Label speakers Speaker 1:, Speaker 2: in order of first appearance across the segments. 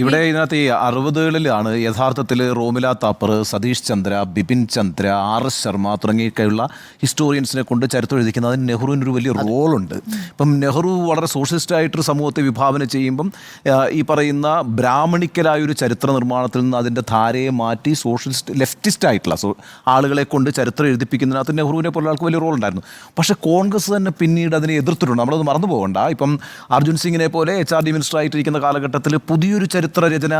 Speaker 1: ഇവിടെ ഇതിനകത്ത് ഈ അറുപതുകളിലാണ് യഥാർത്ഥത്തിൽ റോമില താപ്പർ സതീഷ് ചന്ദ്ര ബിപിൻ ചന്ദ്ര ആർ എസ് ശർമ്മ തുടങ്ങിയൊക്കെയുള്ള ഹിസ്റ്റോറിയൻസിനെ കൊണ്ട് ചരിത്രം എഴുതിക്കുന്നത് അതിന് നെഹ്റുവിന് ഒരു വലിയ റോളുണ്ട്. ഇപ്പം നെഹ്റു വളരെ സോഷ്യലിസ്റ്റ് ആയിട്ടൊരു സമൂഹത്തെ വിഭാവന ചെയ്യുമ്പം ഈ പറയുന്ന ബ്രാഹ്മണിക്കലായ ഒരു ചരിത്ര നിർമ്മാണത്തിൽ നിന്ന് അതിന്റെ ധാരയെ മാറ്റി സോഷ്യലിസ്റ്റ് ലെഫ്റ്റിസ്റ്റ് ആയിട്ടുള്ള സോ ആളുകളെ കൊണ്ട് ചരിത്രം എഴുതിപ്പിക്കുന്നതിനകത്ത് നെഹ്റുവിനെ പോലുള്ള ആൾക്ക് വലിയ റോൾ ഉണ്ടായിരുന്നു പക്ഷേ കോൺഗ്രസ് തന്നെ പിന്നീട് അതിനെ എതിർത്തിട്ടുണ്ട്. നമ്മളത് മറന്നു പോകണ്ട ഇപ്പം അർജുൻ സിംഗിനെ പോലെ എച്ച് ആർ ഡി മിനിസ്റ്റർ ആയിട്ടിരിക്കുന്ന കാലഘട്ടത്തിൽ പുതിയൊരു ചരിത്ര രചന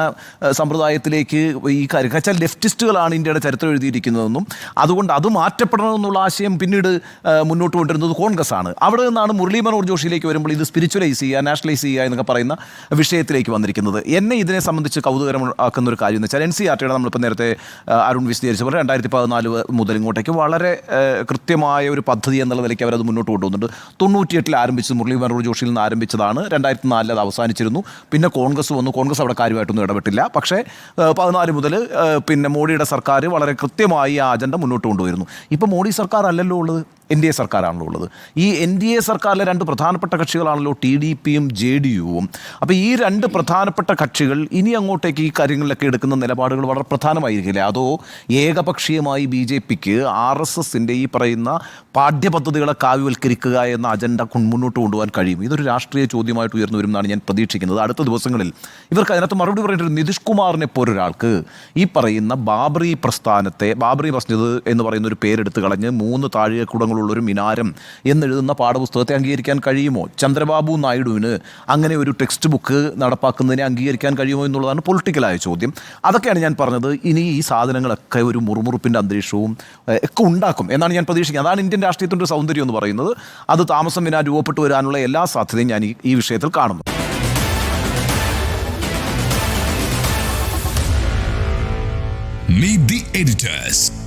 Speaker 1: ഏഹ്, സമ്പ്രദായത്തിലേക്ക് ഈ കാര്യം. വെച്ചാൽ ലെഫ്റ്റിസ്റ്റുകളാണ് ഇന്ത്യയുടെ ചരിത്രം എഴുതിയിരിക്കുന്നതെന്നും അതുകൊണ്ട് അത് മാറ്റപ്പെടണമെന്നുള്ള ആശയം പിന്നീട് മുന്നോട്ട് കൊണ്ടിരുന്നത് കോൺഗ്രസ് ആണ് അവിടെ നിന്നാണ് മുരളി മനോഹർ ജോഷിയിലേക്ക് വരുമ്പോൾ ഇത് സ്പിരിച്വലൈസ് ചെയ്യുക നാഷണലൈസ് ചെയ്യുക എന്നൊക്കെ പറയുന്ന വിഷയത്തിലേക്ക് വന്നിരിക്കുന്നത്. എന്നെ ഇതിനെ സംബന്ധിച്ച് കൗതുകരമാക്കുന്ന ഒരു കാര്യം എന്ന് വെച്ചാൽ എൻ സി ആർ ടിയുടെ നമ്മളിപ്പോൾ നേരത്തെ അരുൺ വിശദീകരിച്ച പോലെ രണ്ടായിരത്തി പതിനാല് മുതൽ ഇങ്ങോട്ടേക്ക് വളരെ കൃത്യമായ ഒരു പദ്ധതി എന്നുള്ള നിലയ്ക്ക് അവരത് മുന്നോട്ട് കൊണ്ടുവന്നിട്ടുണ്ട്. തൊണ്ണൂറ്റിയെട്ടിൽ ആരംഭിച്ചത് മുരളി മനോഹർ ജോഷിയിൽ നിന്ന് ആരംഭിച്ചതാണ്. രണ്ടായിരത്തി നാലിൽ അത് അവസാനിച്ചിരുന്നു. പിന്നെ കോൺഗ്രസ് വന്നു. കോൺഗ്രസ് അവിടെ കാര്യമായിട്ടൊന്നും ഇടപെട്ടില്ല. പക്ഷേ പതിനാല് മുതൽ പിന്നെ മോഡിയുടെ സർക്കാർ വളരെ കൃത്യമായി ആ അജണ്ട മുന്നോട്ട് കൊണ്ടുവരുന്നു. ഇപ്പോൾ മോഡി സർക്കാർ അല്ലല്ലോ ഉള്ളത്? എൻ ഡി എ സർക്കാരാണല്ലോ ഉള്ളത്. ഈ എൻ ഡി എ സർക്കാരിലെ രണ്ട് പ്രധാനപ്പെട്ട കക്ഷികളാണല്ലോ ടി ഡി പിയും ജെ ഡി യുവും. അപ്പോൾ ഈ രണ്ട് പ്രധാനപ്പെട്ട കക്ഷികൾ ഇനി അങ്ങോട്ടേക്ക് ഈ കാര്യങ്ങളിലൊക്കെ എടുക്കുന്ന നിലപാടുകൾ വളരെ പ്രധാനമായിരിക്കില്ല? അതോ ഏകപക്ഷീയമായി ബി ജെ പിക്ക് ആർ എസ് എസിന്റെ ഈ പറയുന്ന പാഠ്യപദ്ധതികളെ കാവ്യവൽക്കരിക്കുക എന്ന അജണ്ട മുന്നോട്ട് കൊണ്ടുപോകാൻ കഴിയും? ഇതൊരു രാഷ്ട്രീയ ചോദ്യമായിട്ട് ഉയർന്നു വരുമെന്നാണ് ഞാൻ പ്രതീക്ഷിക്കുന്നത്. അടുത്ത ദിവസങ്ങളിൽ ഇവർക്ക് അതിനകത്ത് മറുപടി പറഞ്ഞിട്ട് നിതീഷ് കുമാറിനെ പോലൊരാൾക്ക് ഈ പറയുന്ന ബാബറി പ്രസ്ഥാനത്തെ ബാബറി മസ്ജിദ് എന്ന് പറയുന്ന ഒരു പേരെടുത്ത് കളഞ്ഞ് മൂന്ന് താഴികക്കുടങ്ങളുള്ള ഒരു മിനാരം എന്നെഴുതുന്ന പാഠപുസ്തകത്തെ അംഗീകരിക്കാൻ കഴിയുമോ? ചന്ദ്രബാബു നായിഡുവിന് അങ്ങനെ ഒരു ടെക്സ്റ്റ് ബുക്ക് നടപ്പാക്കുന്നതിനെ അംഗീകരിക്കാൻ കഴിയുമോ എന്നുള്ളതാണ് പൊളിറ്റിക്കലായ ചോദ്യം. അതൊക്കെയാണ് ഞാൻ പറഞ്ഞത്. ഇനി ഈ സാധനങ്ങളൊക്കെ ഒരു മുറുമുറുപ്പിന്റെ അന്തരീക്ഷവും ഒക്കെ ഉണ്ടാക്കും എന്നാണ് ഞാൻ പ്രതീക്ഷിക്കുന്നത്. അതാണ് ഇന്ത്യൻ രാഷ്ട്രീയത്തിന്റെ സൗന്ദര്യം എന്ന് പറയുന്നത്. അത് താമസം വിനാ രൂപപ്പെട്ടു വരാനുള്ള എല്ലാ സാധ്യതയും ഞാൻ ഈ വിഷയത്തിൽ കാണുന്നു.
Speaker 2: Meet the editors.